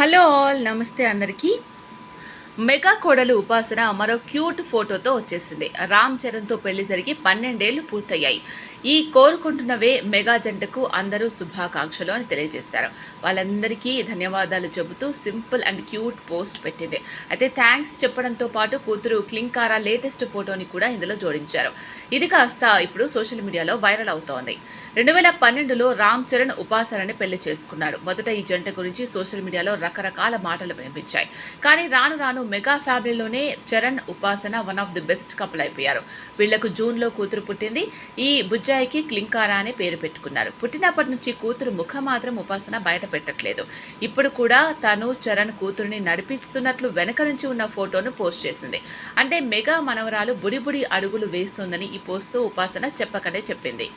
Hello all నమస్తే అందరికీ. Mega కోడలు ఉపాసన మరో క్యూట్ ఫోటోతో వచ్చేసింది. రామ్ చరణ్తో పెళ్ళి జరిగి పన్నెండేళ్ళు పూర్తయ్యాయి. ఈ కోరుకుంటున్నవే మెగా జంటకు అందరూ శుభాకాంక్షలు అని తెలియజేశారు. వాళ్ళందరికీ ధన్యవాదాలు చెబుతూ సింపుల్ అండ్ క్యూట్ పోస్ట్ పెట్టింది. అయితే థ్యాంక్స్ చెప్పడంతో పాటు కూతురు క్లింకారా లేటెస్ట్ ఫోటోని కూడా ఇందులో జోడించారు. ఇది కాస్త ఇప్పుడు సోషల్ మీడియాలో వైరల్ అవుతోంది. రెండు వేల పన్నెండులో రామ్ చరణ్ ఉపాసనని పెళ్ళి చేసుకున్నాడు. మొదట ఈ జంట గురించి సోషల్ మీడియాలో రకరకాల మాటలు వినిపించాయి. కానీ రాను రాను mega ఫ్యామిలీలోనే Charan Upasana one of the best couple అయిపోయారు. వీళ్ళకు జూన్లో కూతురు పుట్టింది. ఈ బుజ్జాయికి క్లింకారా అని పేరు పెట్టుకున్నారు. పుట్టినప్పటి నుంచి కూతురు ముఖం మాత్రం ఉపాసన బయట పెట్టట్లేదు. ఇప్పుడు కూడా తను చరణ్ కూతురుని నడిపిస్తున్నట్లు వెనక నుంచి ఉన్న ఫోటోను పోస్ట్ చేసింది. అంటే మెగా మనవరాలు బుడి బుడి అడుగులు వేస్తోందని ఈ పోస్ట్తో ఉపాసన చెప్పకనే చెప్పింది.